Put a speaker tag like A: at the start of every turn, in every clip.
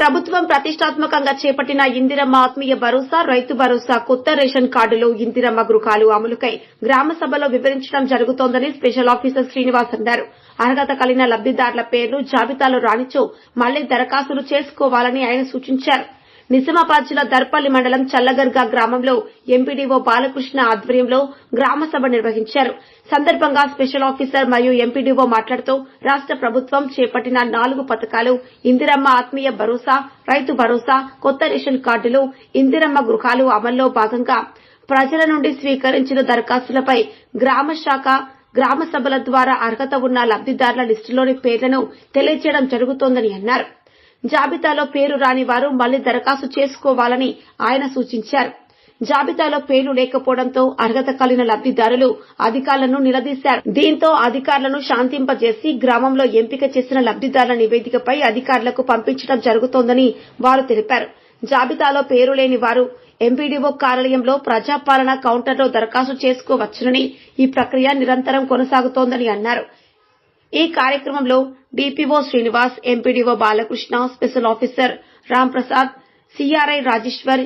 A: ప్రభుత్వం ప్రతిష్టాత్మకంగా చేపట్టిన ఇందిరమ్మ ఆత్మీయ భరోసా రైతు భరోసా కొత్త రేషన్ కార్డులో ఇందిరమ్మ గృహాలు అమలుకై గ్రామ సభలో వివరించడం జరుగుతోందని స్పెషల్ ఆఫీసర్ శ్రీనివాస్ అన్నారు. అర్హత కలిగిన లబ్దిదారుల పేర్లు జాబితాలో రానిచో మళ్ళీ దరఖాస్తులు చేసుకోవాలని ఆయన సూచించారు. నిజామాబాద్ జిల్లా దర్పల్లి మండలం చల్లగర్గా గ్రామంలో ఎంపీడీఓ బాలకృష్ణ ఆధ్వర్యంలో గ్రామ సభ నిర్వహించారు. సందర్భంగా స్పెషల్ ఆఫీసర్ మరియు ఎంపీడీఓ మాట్లాడుతూ రాష్ట ప్రభుత్వం చేపట్టిన నాలుగు పథకాలు ఇందిరమ్మ ఆత్మీయ భరోసా రైతు భరోసా కొత్త రేషన్ కార్డులు ఇందిరమ్మ గృహాలు అమల్లో భాగంగా ప్రజల నుండి స్వీకరించిన దరఖాస్తులపై గ్రామ శాఖ గ్రామ సభల ద్వారా అర్హత ఉన్న లబ్దిదారుల లిస్టులోని పేర్లను తెలియజేయడం జరుగుతోందని అన్నారు. జాబితాలో పేరు రాని వారు మళ్ళీ దరఖాస్తు చేసుకోవాలని ఆయన సూచించారు. జాబితాలో పేర్లు లేకపోవడంతో అర్హత కలిగిన లబ్దిదారులు అధికారులను నిలదీశారు. దీంతో అధికారులను శాంతింపజేసి గ్రామంలో ఎంపిక చేసిన లబ్దిదారుల నివేదికపై అధికారులకు పంపించడం జరుగుతోందని వారు తెలిపారు. జాబితాలో పేరు లేని వారు ఎంపీడీఓ కార్యాలయంలో ప్రజాపాలన కౌంటర్లో దరఖాస్తు చేసుకోవచ్చునని ఈ ప్రక్రియ నిరంతరం కొనసాగుతోందని అన్నారు. ఈ కార్యక్రమంలో DPO Srinivas MPDO Balakrishna special officer Ram Prasad CRI Rajeshwar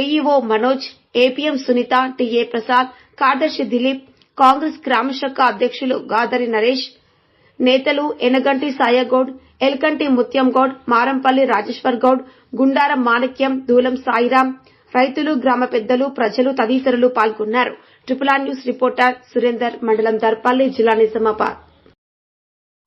A: AEO Manoj APM Sunitha TA Prasad కార్యదర్శి దిలీప్ కాంగ్రెస్ గ్రామశాఖ అధ్యక్షులు గాదరి నరేష్ నేతలు ఎనగంటి సాయగౌడ్ ఎల్కంటి ముత్యంగౌడ్ మారంపల్లి రాజేశ్వర్ గౌడ్ గుండారం మాణిక్యం దూలం సాయిరాం రైతులు గ్రామ పెద్దలు ప్రజలు తదితరులు పాల్గొన్నారు. Triple R news reporter Surender మండలం దర్పల్లి జిల్లా నిజామాబాద్.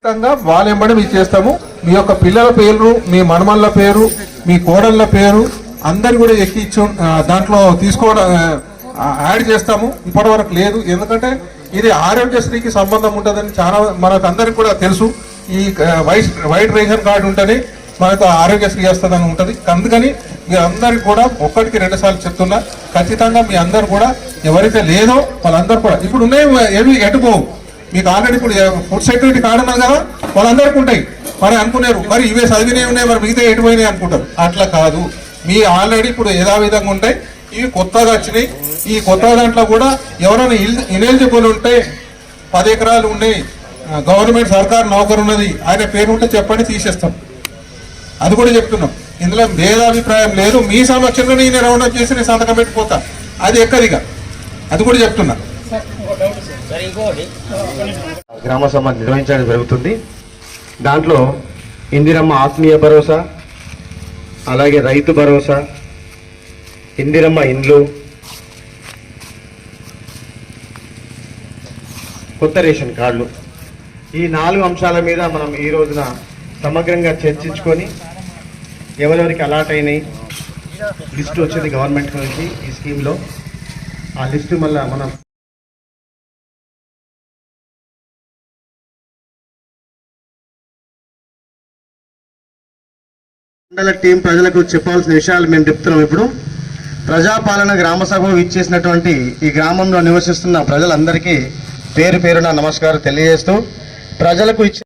B: ఖచ్చితంగా వాళ్ళ వెంబడి మీకు చేస్తాము. మీ యొక్క పిల్లల పేరు మీ మనమల్ల పేరు మీ కోడళ్ళ పేరు అందరు కూడా ఎక్కించు దాంట్లో తీసుకోవడం యాడ్ చేస్తాము. ఇప్పటి వరకు లేదు. ఎందుకంటే ఇది ఆరోగ్యశ్రీకి సంబంధం ఉంటుందని చాలా మనకు అందరికి కూడా తెలుసు. ఈ ఆ, వైట్ వైట్ రేషన్ కార్డు ఉంటేనే మనకు ఆరోగ్యశ్రీ వస్తుందని ఉంటుంది. అందుకని మీ అందరికి కూడా ఒక్కటికి రెండు సార్లు చెప్తున్నా. ఖచ్చితంగా మీ అందరు కూడా ఎవరైతే లేదో వాళ్ళందరూ కూడా. ఇప్పుడు ఉన్నాయి ఏవి? ఎటుపోవు మీకు ఆల్రెడీ ఇప్పుడు ఫుడ్ సెక్యూరిటీ కార్డు ఉన్నది కదా వాళ్ళందరికీ ఉంటాయి. మరి అనుకున్నారు మరి ఇవే చదివినవి ఉన్నాయి మరి మిగతా ఎటుపోయినాయి అనుకుంటారు. అట్లా కాదు. మీ ఆల్రెడీ ఇప్పుడు యథావిధంగా ఉంటాయి. ఇవి కొత్తగా వచ్చినాయి. ఈ కొత్త దాంట్లో కూడా ఎవరైనా ఇనెలిజిబుల్ ఉంటే పది ఎకరాలు ఉన్నాయి గవర్నమెంట్ సర్కార్ నౌకరు ఉన్నది ఆయన పేరు ఉంటే చెప్పండి తీసేస్తాం. అది కూడా చెప్తున్నాం. ఇందులో భేదాభిప్రాయం లేదు. మీ సమక్షంలో నేను రౌండ్ అప్ చేసి నేను సంతకం పెట్టిపోతా అది ఎక్కదిగా? అది కూడా చెప్తున్నా.
C: గ్రామ సభ నిర్వహించడం జరుగుతుంది. దాంట్లో ఇందిరమ్మ ఆత్మీయ భరోసా అలాగే రైతు భరోసా ఇందిరమ్మ ఇండ్లు కొత్త రేషన్ కార్డులు. ఈ నాలుగు అంశాల మీద మనం ఈ రోజున సమగ్రంగా చర్చించుకొని ఎవరెవరికి అలాట్ అయినాయి లిస్టు వచ్చింది గవర్నమెంట్ నుంచి ఈ స్కీమ్లో. ఆ లిస్టు మళ్ళీ మనం మండల టీం ప్రజలకు చెప్పాల్సిన విషయాలు మేము చెప్తున్నాం ఇప్పుడు. ప్రజాపాలన గ్రామ సభకు ఇచ్చేసినటువంటి ఈ గ్రామంలో నివసిస్తున్న ప్రజలందరికీ పేరు పేరున నమస్కారం తెలియజేస్తూ ప్రజలకు ఇచ్చే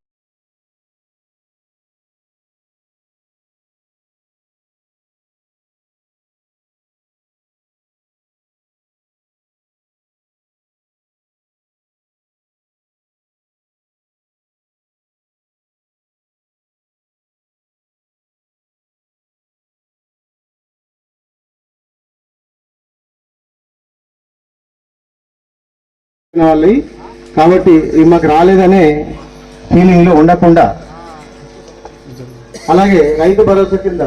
C: వాళ్ళవి కాబట్టి ఇవి మాకు రాలేదనే ఫీలింగ్లో ఉండకుండా. అలాగే రైతు భరోసా కింద.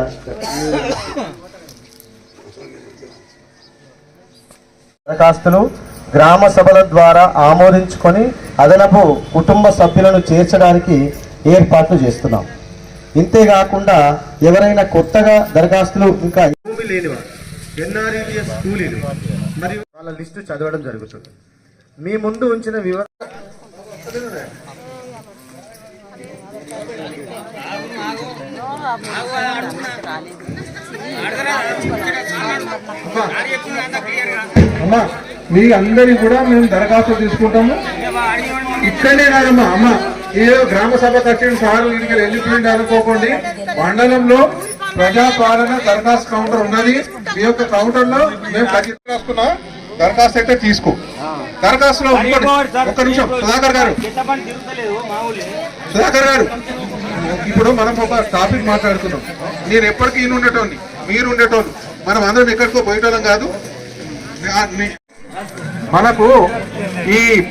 C: దరఖాస్తులు గ్రామ సభల ద్వారా ఆమోదించుకొని అదనపు కుటుంబ సభ్యులను చేర్చడానికి ఏర్పాట్లు చేస్తున్నాం. ఇంతేకాకుండా ఎవరైనా కొత్తగా దరఖాస్తులు ఇంకా కూలీలు మరియు వాళ్ళ లిస్టు చదవడం జరుగుతుంది. మీ ముందు ఉంచిన వివర
B: అమ్మా మీ అందరి కూడా మేము దరఖాస్తు తీసుకుంటాము. ఇక్కడనే కాదమ్మా అమ్మ ఏదో గ్రామ సభ కట్టిన సార్ ఇంటికి వెళ్ళిపోయింది అనుకోకండి. మండలంలో ప్రజాపాలన దరఖాస్తు కౌంటర్ ఉన్నది. మీ యొక్క కౌంటర్లో మేము ఖచ్చితంగా వస్తున్నా. దరఖాస్తు అయితే తీసుకో. దరఖాస్తులో ఒక్క నిమిషం. సుధాకర్ గారు. సుధాకర్ గారు. ఇప్పుడు మనం ఒక టాపిక్ మాట్లాడుతున్నాం. నేను ఎప్పటికీ ఈయన ఉండేటోని మీరు ఉండేటోళ్ళు. మనం అందరం ఎక్కడికో పోయేటోళ్ళం కాదు. మనకు ఈ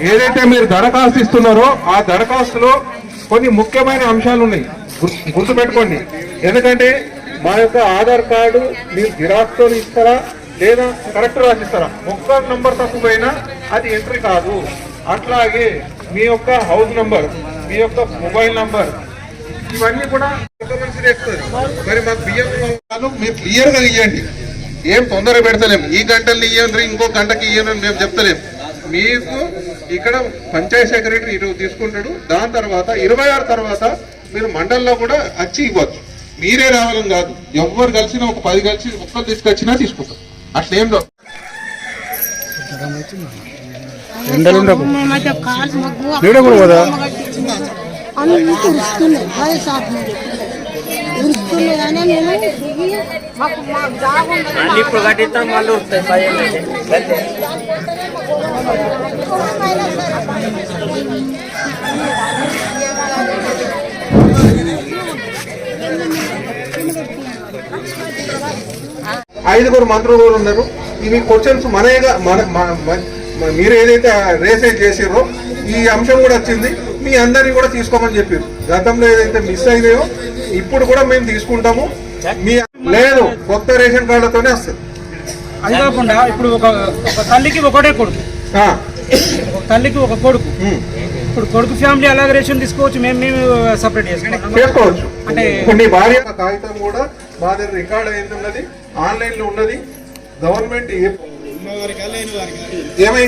B: ఏదైతే మీరు దరఖాస్తు ఇస్తున్నారో ఆ దరఖాస్తులో కొన్ని ముఖ్యమైన అంశాలు ఉన్నాయి. గుర్- గుర్తుపెట్టుకోండి. ఎందుకంటే మా యొక్క ఆధార్ కార్డు మీరు జిరాక్స్తో ఇస్తారా? లేదా కరెక్ట్ రాసిస్తారా? ఒక్క నంబర్ తక్కువైనా అది ఎంట్రీ కాదు. అట్లాగే మీ యొక్క హౌస్ నంబర్ మీ యొక్క మొబైల్ నంబర్ ఇవన్నీ కూడా మరి మాకు బియ్యం మీరు క్లియర్గా ఇవ్వండి ఏం తొందర పెడతలేం. ఈ గంటలు ఇవ్వండి ఇంకో గంటకి ఇవ్వను మేము చెప్తలేం. మీకు ఇక్కడ పంచాయత్ సెక్రటరీ ఇటు తీసుకుంటాడు. దాని తర్వాత ఇరవై ఆరు తర్వాత మీరు మండల్లో కూడా వచ్చి ఇవ్వచ్చు. మీరే రావాలని కాదు. ఎవరు కలిసినా ఒక పది కలిసి ఒక్కరు తీసుకొచ్చినా తీసుకుంటారు అట్లేం లేదు.
D: మేమైతే కాలు అన్ని ఉరుస్తున్నాయి. కానీ మేము మాకు ఉండదు
E: ఇప్పుడు కట్టిస్తాం మళ్ళీ వస్తాయి అయితే. అంతే.
B: ఐదుగురు మంత్రులు కూడా ఉన్నారు. ఇవి క్వశ్చన్స్ మనేగా మన మీరు ఏదైతే రేసైజ్ చేసిరో ఈ అంశం కూడా వచ్చింది. మీ అందరినీ కూడా తీసుకోమని చెప్పారు గతంలో ఏదైతే మిస్ అయినాయో ఇప్పుడు కూడా మేము తీసుకుంటాము. మీ లేదు కొత్త రేషన్ కార్డులతోనే వస్తుంది.
F: అది కాకుండా ఇప్పుడు ఒక ఒక తల్లికి ఒకటే కొడుకు. తల్లికి ఒక కొడుకు. ఇప్పుడు కొడుకు ఫ్యామిలీ అలాగే రేషన్ తీసుకోవచ్చు మేము మేము సపరేట్
B: చేసుకోవచ్చు.
F: అంటే
B: భార్య కాగితం కూడా మా దగ్గర రికార్డ్ అయింది ఉన్నది. ఆన్లైన్లో ఉన్నది. గవర్నమెంట్ ఏ- ఏమై?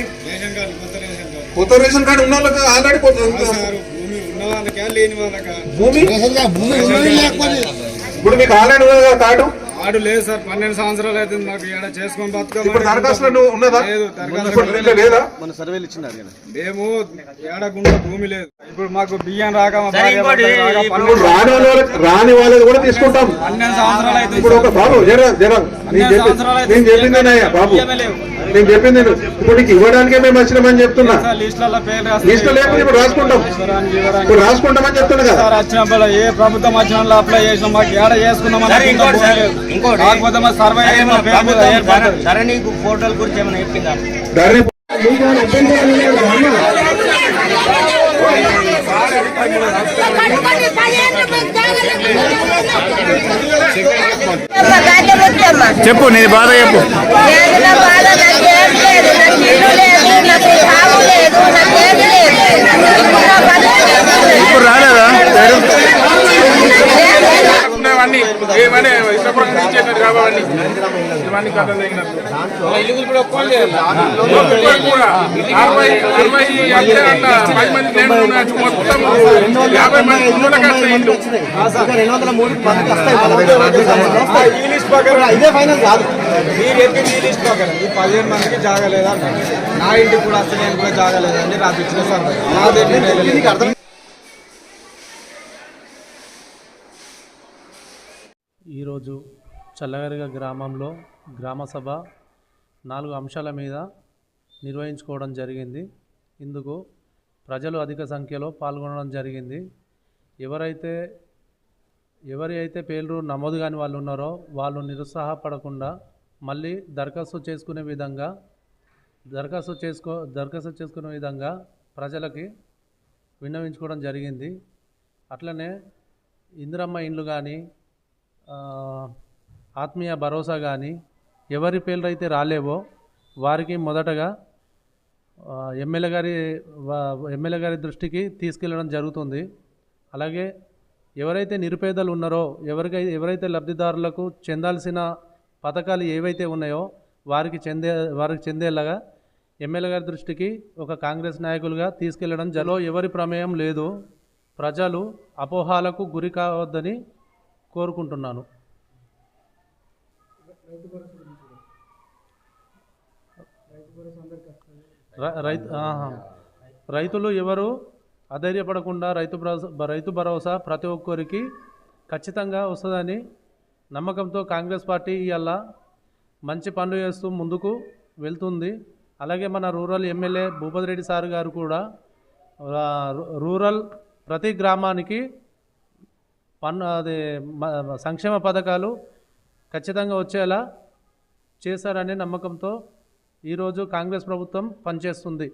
B: కొత్త రేషన్ కార్డు ఉన్న వాళ్ళకి ఆల్రెడీ భూమి ఇప్పుడు మీకు ఆన్లైన్ ఉన్నది కదా కార్డు?
G: ఆడు లేదు సార్ పన్నెండు సంవత్సరాలు అవుతుంది మాకు ఏడ చేసుకొని
B: ఇప్పుడు దరఖాస్తులో నువ్వు ఉన్నదా?
G: లేదు, దరఖాస్తు
B: ఇప్పుడు దీంట్లో లేదా.
G: మేము ఏడకుండా భూమి లేదు. ఇప్పుడు మాకు బియ్యం రాక
B: రాని వాళ్ళది కూడా తీసుకుంటాం.
G: పన్నెండు సంవత్సరాలు అవుతుంది
B: ఇప్పుడు ఒక బాబు జర జర. నేను చెప్పి నేను చెప్పిందేనయ్యా బాబు. నేను చెప్పింది విను. ఇప్పుడు నీకు ఇవ్వడానికే మేము వచ్చినామని చెప్తున్నా.
G: లిస్టులలో పేరు
B: లిస్టు లేకపోతే ఇప్పుడు రాసుకుంటాం. ఇప్పుడు రాసుకుంటామని చెప్తున్నా కదా.
G: సార్ వచ్చినప్పుడు ఏ ప్రభుత్వం వచ్చిన అప్లై చేసినాం మాకు ఏడ చేసుకున్నాం
E: గురించి ఏమైనా చెప్పిందా?
B: ధరణి
D: చెప్పు నీ బాధ చెప్పు నా బాధ నాకు ఏం లేదు నాకు ఇల్లు లేదు నాకు సాగు లేదు నాకు ఏది లేదు నా బతుకు
H: ఇప్పుడు రాలేదా
D: లేదు.
H: ఉన్నవన్నీ ఏమని ఇష్టపూర్వకంగా ఇచ్చేసారు కాబట్టి ఇవన్నీ కథ కూడా అరవై అరవై అంతే అంట పది మంది నేను ఉండొచ్చు. మొత్తం యాభై మంది ఉన్నోళ్ళకి వస్తాయి ఇల్లు.
G: ఈ లిస్ట్ ప్రకారం ఇదే ఫైనల్ కాదు. మీరు చెప్పింది ఈ లిస్ట్ ప్రకారం? ఈ పదిహేను మందికి జాగలేదా నా ఇంటికి కూడా అసలు నేను కూడా జాగలేదా అని నాకు ఇచ్చిన సర్వే. నా దగ్గర
I: ఈరోజు చల్లగరిగ గ్రామంలో గ్రామ సభ నాలుగు అంశాల మీద నిర్వహించుకోవడం జరిగింది. ఇందుకు ప్రజలు అధిక సంఖ్యలో పాల్గొనడం జరిగింది. ఎవరైతే ఎవరి అయితే పేర్లు నమోదు కాని వాళ్ళు ఉన్నారో వాళ్ళు నిరుత్సాహపడకుండా మళ్ళీ దరఖాస్తు చేసుకునే విధంగా దరఖాస్తు చేసుకో దరఖాస్తు చేసుకునే విధంగా ప్రజలకి విన్నవించుకోవడం జరిగింది. అట్లనే ఇందిరమ్మ ఇండ్లు కానీ ఆత్మీయ భరోసా కానీ ఎవరి పేర్లు అయితే రాలేవో వారికి మొదటగా ఎమ్మెల్యే గారి ఎమ్మెల్యే గారి దృష్టికి తీసుకెళ్ళడం జరుగుతుంది. అలాగే ఎవరైతే నిరుపేదలు ఉన్నారో ఎవరికైతే ఎవరైతే లబ్ధిదారులకు చెందాల్సిన పథకాలు ఏవైతే ఉన్నాయో వారికి చెందే వారికి చెందేలాగా ఎమ్మెల్యే గారి దృష్టికి ఒక కాంగ్రెస్ నాయకులుగా తీసుకెళ్ళడం జలో ఎవరి ప్రమేయం లేదు. ప్రజలు అపోహాలకు గురి కావద్దని కోరుకుంటున్నాను. రైతు. రైతులు ఎవరు? అధైర్యపడకుండా రైతు భరోసా రైతు భరోసా ప్రతి ఒక్కరికి ఖచ్చితంగా వస్తుందని నమ్మకంతో కాంగ్రెస్ పార్టీ ఇవాళ మంచి పనులు చేస్తూ ముందుకు వెళ్తుంది. అలాగే మన rural MLA Bhupathi Reddy sir గారు కూడా రూరల్ ప్రతి గ్రామానికి పన్ను అది సంక్షేమ పథకాలు ఖచ్చితంగా వచ్చేలా చేశారనే నమ్మకంతో ఈరోజు కాంగ్రెస్ ప్రభుత్వం పనిచేస్తుంది.